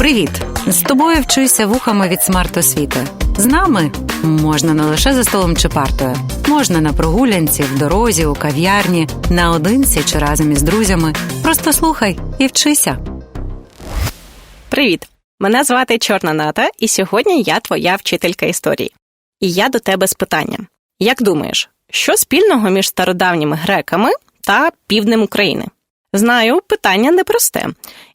Привіт! З тобою вчуся вухами від смарт-освіти. З нами можна не лише за столом чи партою, можна на прогулянці, в дорозі, у кав'ярні, наодинці чи разом із друзями. Просто слухай і вчися. Привіт! Мене звати Чорна Ната, і сьогодні я твоя вчителька історії. І я до тебе з питанням: як думаєш, що спільного між стародавніми греками та півднем України? Знаю, питання непросте.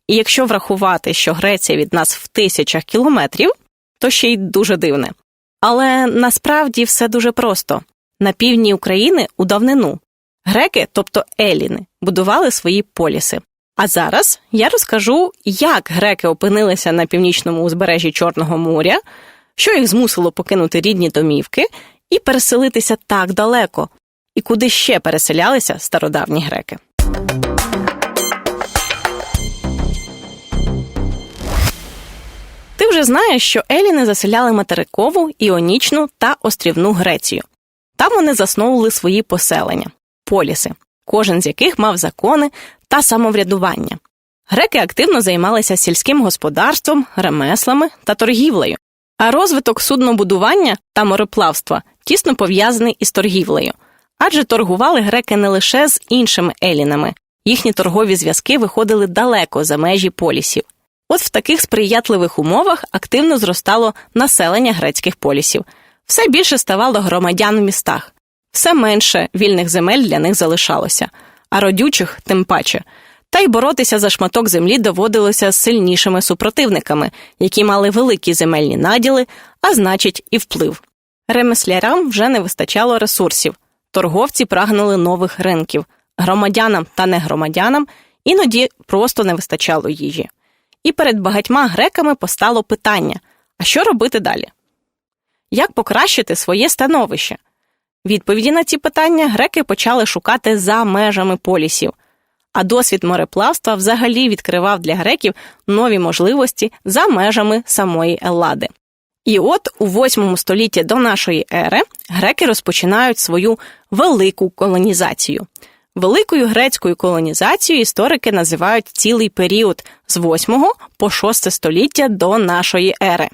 І якщо врахувати, що Греція від нас в тисячах кілометрів, то ще й дуже дивне. Але насправді все дуже просто на півдні України у давнину греки, тобто еліни, будували свої поліси. А зараз я розкажу, як греки опинилися на північному узбережжі Чорного моря, що їх змусило покинути рідні домівки і переселитися так далеко, і куди ще переселялися стародавні греки. Знаєш, що еліни заселяли материкову, іонічну та острівну Грецію. Там вони засновували свої поселення поліси, кожен з яких мав закони та самоврядування. Греки активно займалися сільським господарством, ремеслами та торгівлею, а розвиток суднобудування та мореплавства тісно пов'язаний із торгівлею, адже торгували греки не лише з іншими елінами, їхні торгові зв'язки виходили далеко за межі полісів. От в таких сприятливих умовах активно зростало населення грецьких полісів, все більше ставало громадян в містах, все менше вільних земель для них залишалося, а родючих тим паче. Та й боротися за шматок землі доводилося з сильнішими супротивниками, які мали великі земельні наділи, а значить, і вплив. Ремеслярам вже не вистачало ресурсів, торговці прагнули нових ринків, громадянам та негромадянам іноді просто не вистачало їжі. І перед багатьма греками постало питання: а що робити далі? Як покращити своє становище? Відповіді на ці питання греки почали шукати за межами полісів, а досвід мореплавства взагалі відкривав для греків нові можливості за межами самої Еллади. І от у 8 столітті до нашої ери греки розпочинають свою велику колонізацію. Великою грецькою колонізацією історики називають цілий період з 8 по 6 століття до нашої ери.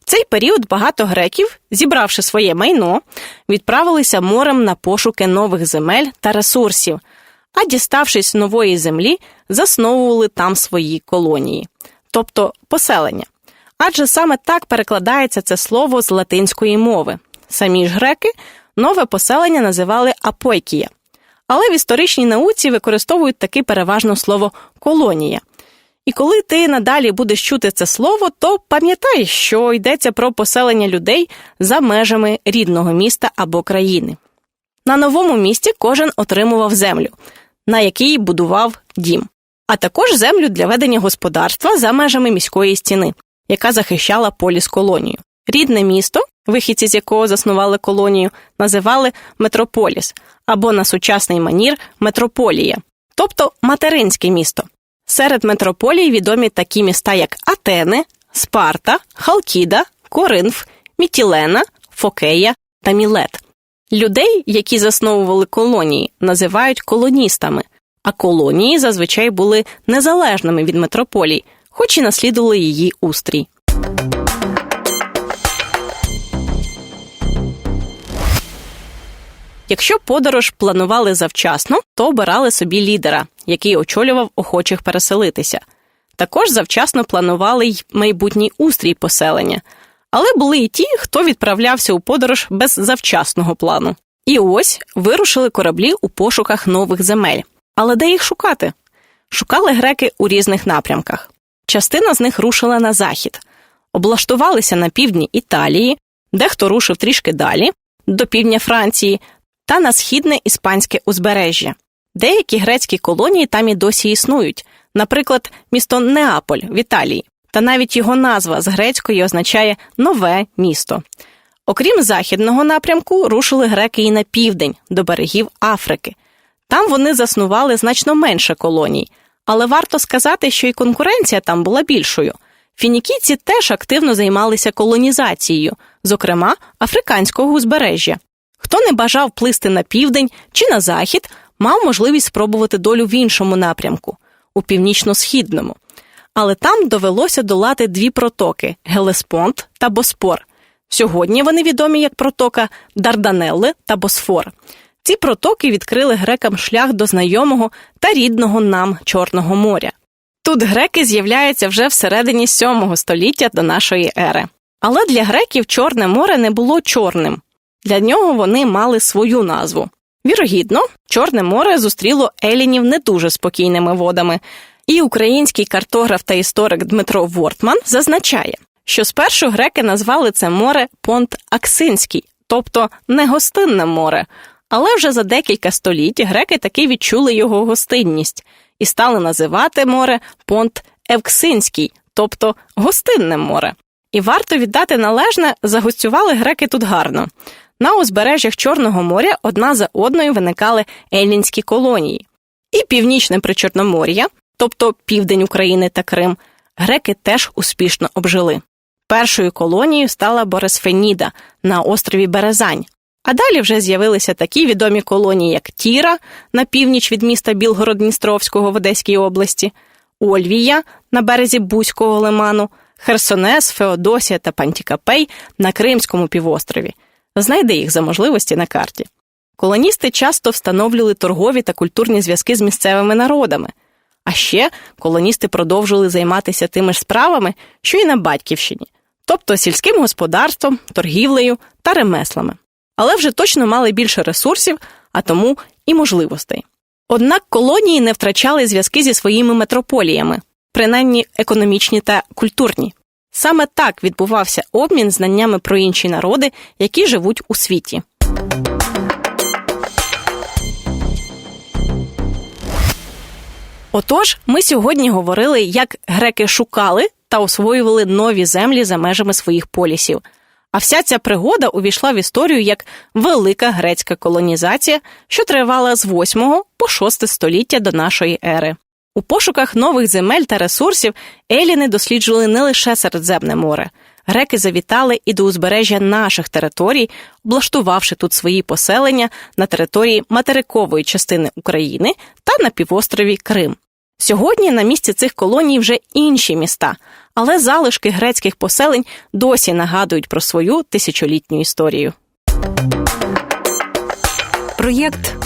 В цей період багато греків, зібравши своє майно, відправилися морем на пошуки нових земель та ресурсів, а діставшись нової землі, засновували там свої колонії, тобто поселення. Адже саме так перекладається це слово з латинської мови. Самі ж греки нове поселення називали апойкія. Але в історичній науці використовують таке переважно слово колонія. І коли ти надалі будеш чути це слово, то пам'ятай, що йдеться про поселення людей за межами рідного міста або країни. На новому місці кожен отримував землю, на якій будував дім, а також землю для ведення господарства за межами міської стіни, яка захищала поліс колонію. Рідне місто, вихідці з якого заснували колонію, називали метрополіс або на сучасний манір метрополія, тобто материнське місто. Серед метрополій відомі такі міста, як Атени, Спарта, Халкіда, Коринф, Мітілена, Фокея та Мілет. Людей, які засновували колонії, називають колоністами, а колонії зазвичай були незалежними від метрополій, хоч і наслідували її устрій. Якщо подорож планували завчасно, то обирали собі лідера, який очолював охочих переселитися. Також завчасно планували й майбутній устрій поселення, але були й ті, хто відправлявся у подорож без завчасного плану. І ось вирушили кораблі у пошуках нових земель. Але де їх шукати? Шукали греки у різних напрямках. Частина з них рушила на захід, облаштувалися на півдні Італії, дехто рушив трішки далі, до півдня Франції та на східне іспанське узбережжя. Деякі грецькі колонії там і досі існують, наприклад, місто Неаполь в Італії, та навіть його назва з грецької означає нове місто. Окрім західного напрямку, рушили греки і на південь, до берегів Африки. Там вони заснували значно менше колоній, але варто сказати, що і конкуренція там була більшою. Фінікійці теж активно займалися колонізацією, зокрема африканського узбережжя. Хто не бажав плисти на південь чи на захід, мав можливість спробувати долю в іншому напрямку у північно-східному. Але там довелося долати дві протоки Гелеспонт та Боспор. Сьогодні вони відомі як протока Дарданелли та Босфор. Ці протоки відкрили грекам шлях до знайомого та рідного нам Чорного моря. Тут греки з'являються вже всередині 7 століття до нашої ери. Але для греків Чорне море не було чорним. Для нього вони мали свою назву. Вірогідно, Чорне море зустріло елінів не дуже спокійними водами, і український картограф та історик Дмитро Вортман зазначає, що спершу греки назвали це море Понт Аксинський, тобто негостинне море. Але вже за декілька століть греки таки відчули його гостинність і стали називати море Понт Евксинський, тобто гостинне море. І варто віддати належне, загостювали греки тут гарно. На узбережжях Чорного моря одна за одною виникали еллінські колонії. І північне Причорномор'я, тобто південь України та Крим, греки теж успішно обжили. Першою колонією стала Борисфеніда на острові Березань. А далі вже з'явилися такі відомі колонії, як Тіра на північ від міста Білгород-Дністровського в Одеській області, Ольвія на березі Бузького лиману, Херсонес, Феодосія та Пантікапей на Кримському півострові. Знайди їх за можливості на карті. Колоністи часто встановлювали торгові та культурні зв'язки з місцевими народами. А ще колоністи продовжували займатися тими ж справами, що й на батьківщині, тобто сільським господарством, торгівлею та ремеслами. Але вже точно мали більше ресурсів, а тому і можливостей. Однак колонії не втрачали зв'язки зі своїми метрополіями, принаймні економічні та культурні. Саме так відбувався обмін знаннями про інші народи, які живуть у світі. Отож, ми сьогодні говорили, як греки шукали та освоювали нові землі за межами своїх полісів. А вся ця пригода увійшла в історію як велика грецька колонізація, що тривала з 8 по 6 століття до нашої ери. У пошуках нових земель та ресурсів еліни досліджували не лише Середземне море. Греки завітали і до узбережжя наших територій, облаштувавши тут свої поселення на території материкової частини України та на півострові Крим. Сьогодні на місці цих колоній вже інші міста, але залишки грецьких поселень досі нагадують про свою тисячолітню історію. Проєкт